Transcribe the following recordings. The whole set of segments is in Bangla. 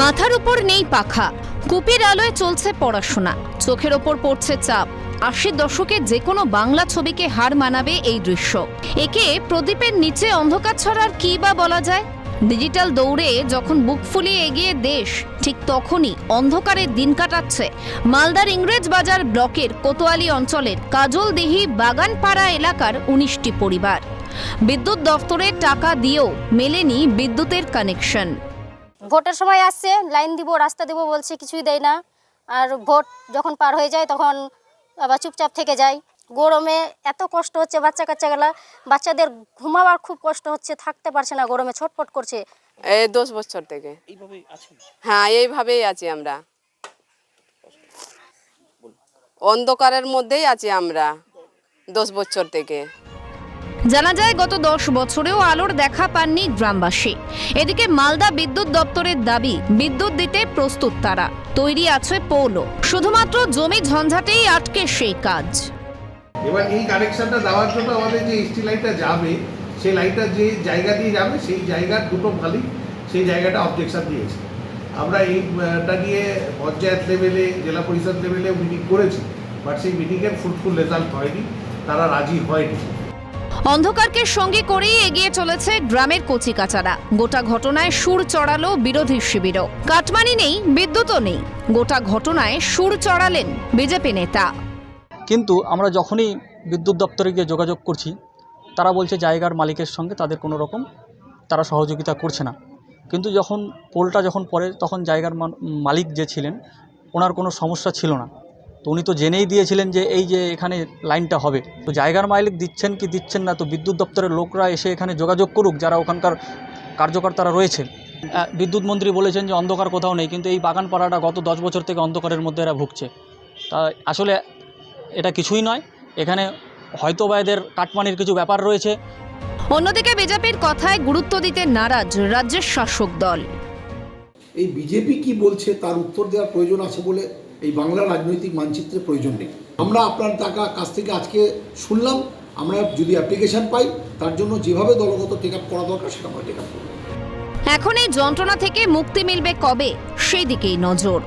মাথার উপর নেই পাখা। কুপির আলোয় চলছে পড়াশোনা। চোখের ওপর পড়ছে চাপ। আশির দশকে যে কোনো বাংলা ছবিকে হার মানাবে এই দৃশ্য। একে প্রদীপের নিচে অন্ধকার ছড়ার কি বা বলা যায়? ডিজিটাল দৌড়ে যখন বুক ফুলিয়ে এগিয়ে দেশ, ঠিক তখনই অন্ধকারে দিন কাটাচ্ছে মালদার ইংরেজ বাজার ব্লকের কোতোয়ালি অঞ্চলের কাজলদিহি বাগানপাড়া এলাকার উনিশটি পরিবার। বিদ্যুৎ দফতরে টাকা দিয়েও মেলেনি বিদ্যুতের কানেকশন। ভোটের সময় আসছে লাইন দিব রাস্তা দিব বলছে কিছুই দেয় না। আর ভোট যখন পার হয়ে যায় তখন আবার চুপচাপ থেকে যায়। গরমে এত কষ্ট হচ্ছে বাচ্চা কাচ্চাগুলা। বাচ্চাদের ঘুমাবার খুব কষ্ট হচ্ছে থাকতে পারছে না গরমে ছটপট করছে। এই দশ বছর থেকে। হ্যাঁ এইভাবেই আছি আমরা। অন্ধকারের মধ্যেই আছি আমরা দশ বছর থেকে। জানা যায়, গত দশ বছরেও আলোর দেখা পাননি গ্রামবাসী। এদিকে মালদা বিদ্যুৎ দপ্তরের দাবি, বিদ্যুৎ দিতে প্রস্তুত তারা। তৈরি আছে পৌলো। শুধুমাত্র জমি ঝঞ্ঝাটেই আটকে সেই কাজ। এবার এই কানেকশনটা দেওয়ার জন্য আমাদের যে এসটি লাইনটা যাবে, সেই লাইটটা যে জায়গা দিয়ে যাবে, সেই জায়গার দুটো মালিক সেই জায়গাটা অবজেকশন দিয়েছে। আমরা এইটা নিয়ে পঞ্চায়েত লেভেলে, জেলা পরিষদ লেভেলে মিটিং করেছি বাট সেই মিটিংয়ের ফুলফুল রেজাল্ট হয়নি, তারা রাজি হয়নি। অন্ধকারকে সঙ্গে করেই এগিয়ে চলেছে গ্রামের কচিকাচারা। গোটা ঘটনায় সুর চড়ালো বিরোধী শিবিরও। কাটমানি নেই, বিদ্যুৎও নেই। গোটা ঘটনায় সুর চড়ালেন বিজেপি নেতা। কিন্তু আমরা যখনই বিদ্যুৎ দপ্তরে গিয়ে যোগাযোগ করছি, তারা বলছে জায়গার মালিকের সঙ্গে তাদের কোনো রকম তারা সহযোগিতা করছে না। কিন্তু যখন পোলটা যখন পড়ে, তখন জায়গার মালিক যে ছিলেন, ওনার কোনো সমস্যা ছিল না। তো উনি তো জেনেই দিয়েছিলেন যে এই যে এখানে লাইনটা হবে। তো জায়গার মালিক দিচ্ছেন কি দিচ্ছেন না তো বিদ্যুৎ দপ্তরের লোকরা এসে এখানে যোগাযোগ করুক যারা ওখানকার কার্যকর্তারা রয়েছে বিদ্যুৎ মন্ত্রী বলেছেন যে অন্ধকার কোথাও নেই কিন্তু এই বাগান পাড়াটা গত দশ বছর থেকে অন্ধকারের মধ্যে এরা ভুগছে। তা আসলে এটা কিছুই নয় এখানে হয়তো বা এদের কাটমানির কিছু ব্যাপার রয়েছে। অন্যদিকে বিজেপির কথায় গুরুত্ব দিতে নারাজ রাজ্যের শাসক দল। এই বিজেপি কি বলছে তার উত্তর দেওয়ার প্রয়োজন আছে বলে এই বাংলা রাজনৈতিক মানচিত্রে প্রয়োজন নেই। আমরা আপনার টাকা কাছ থেকে আজকে শুনলাম, আমরা যদি অ্যাপ্লিকেশন পাই, তার জন্য যেভাবে দলগত টেক আপ করা দরকার সেটা আমরা টেক আপ করব। এখন এই যন্ত্রণা থেকে মুক্তি মিলবে কবে? সেই দিকেই নজর।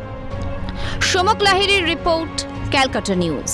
সমক লাহিড়ির রিপোর্ট, ক্যালকাটা নিউজ।